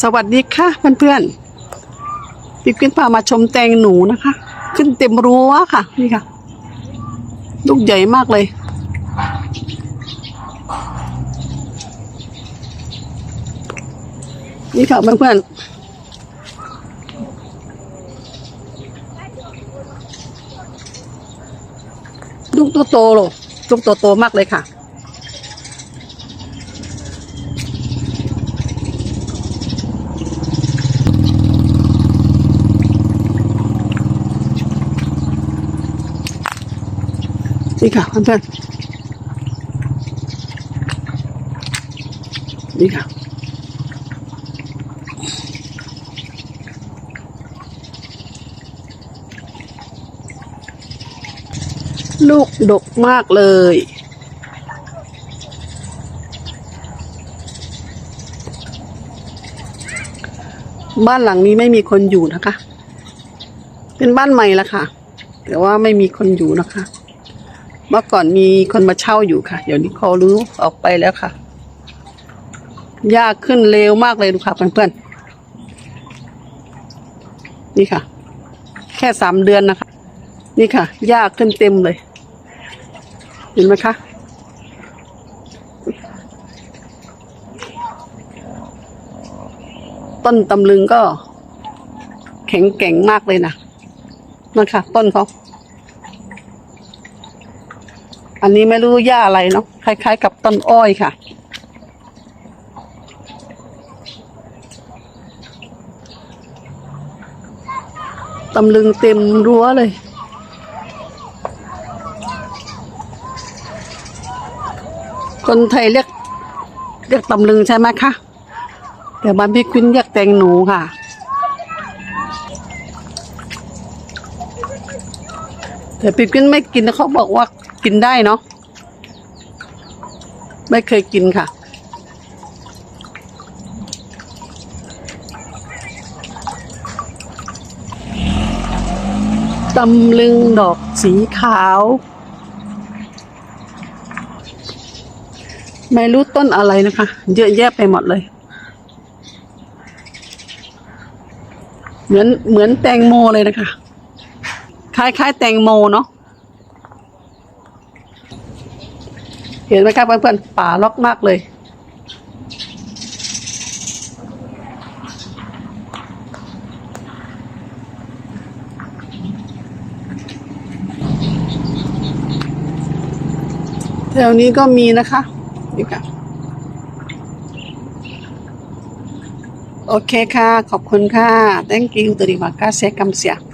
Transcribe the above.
สวัสดีค่ะเพื่อนๆพี่กิ้นพามาชมแตงหนูนะคะ ขึ้นเต็มรั้วค่ะ นี่ค่ะ ลูกใหญ่มากเลย นี่ค่ะเพื่อนๆลูกโตๆเลยลูกโตๆมากเลยค่ะ นี่ค่ะเพื่อนๆนี่ค่ะลูกดกมากเลย บ้านหลังนี้ไม่มีคนอยู่นะคะ เป็นบ้านใหม่ละค่ะ แต่ว่าไม่มีคนอยู่นะคะ มื่อก่อนมีคนมาเช่าอยู่ค่ะ เดี๋ยวนี้เขารื้อออกไปแล้วค่ะ ยากขึ้นเร็วมากเลยดูค่ะเพื่อนๆนี่ค่ะ แค่สามเดือนนะคะ นี่ค่ะ ยากขึ้นเต็มเลย เห็นไหมคะต้นตำลึงก็แข็งแกร่งมากเลยนะนั่ค่ะต้นเขา อันนี้ไม่รู้หญ้าอะไรเนาะคล้าย ๆ กับต้นอ้อยค่ะ ตำลึงเต็มรั้วเลย คนไทยเรียกเรียกตำลึงใช่ไหมคะแต่บ้านพี่คุณเรียกแตงหนูค่ะแต่พี่คุณไม่กินนะเขาบอกว่า กินได้เนาะไม่เคยกินค่ะ ตำลึงดอกสีขาว ไม่รู้ต้นอะไรนะคะ เยอะแยะไปหมดเลย เหมือนเหมือนแตงโมเลยนะคะ คล้ายๆ แตงโมเนาะ เห็นไหมครับเพื่อนๆป่าล็อกมากเลย แถวนี้ก็มีนะคะนี่ค่ะโอเคค่ะ ขอบคุณค่ะ thank you terima kasih kamsia